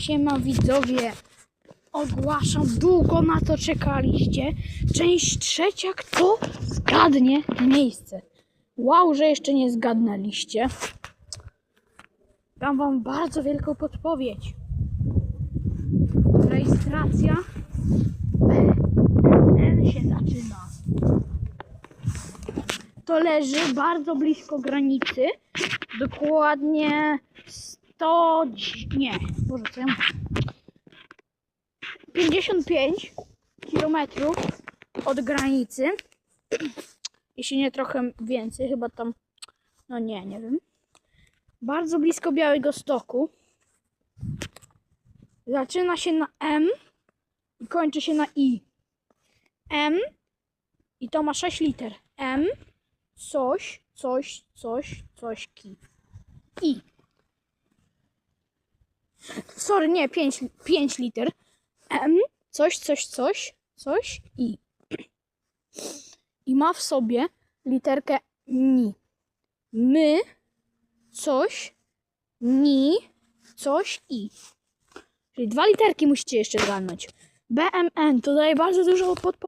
Siema widzowie, ogłaszam, długo na to czekaliście. Część trzecia, kto zgadnie miejsce. Wow, że jeszcze nie zgadnęliście. Dam wam bardzo wielką podpowiedź. Rejestracja BN się zaczyna. To leży bardzo blisko granicy. Dokładnie 100. Nie, Boże, co ja mówię? 55 kilometrów od granicy. Jeśli nie trochę więcej, chyba tam. No nie, nie wiem. Bardzo blisko Białego Stoku. Zaczyna się na M i kończy się na I. M i to ma 6 liter. M, coś, coś, coś, coś, ki. I. Sorry, nie, 5, 5 liter. M, coś, coś, coś, coś, I. I ma w sobie literkę ni. My, coś, ni, coś, i. Czyli dwa literki musicie jeszcze zgadnąć. BMN to daje bardzo dużo podpowiedzi.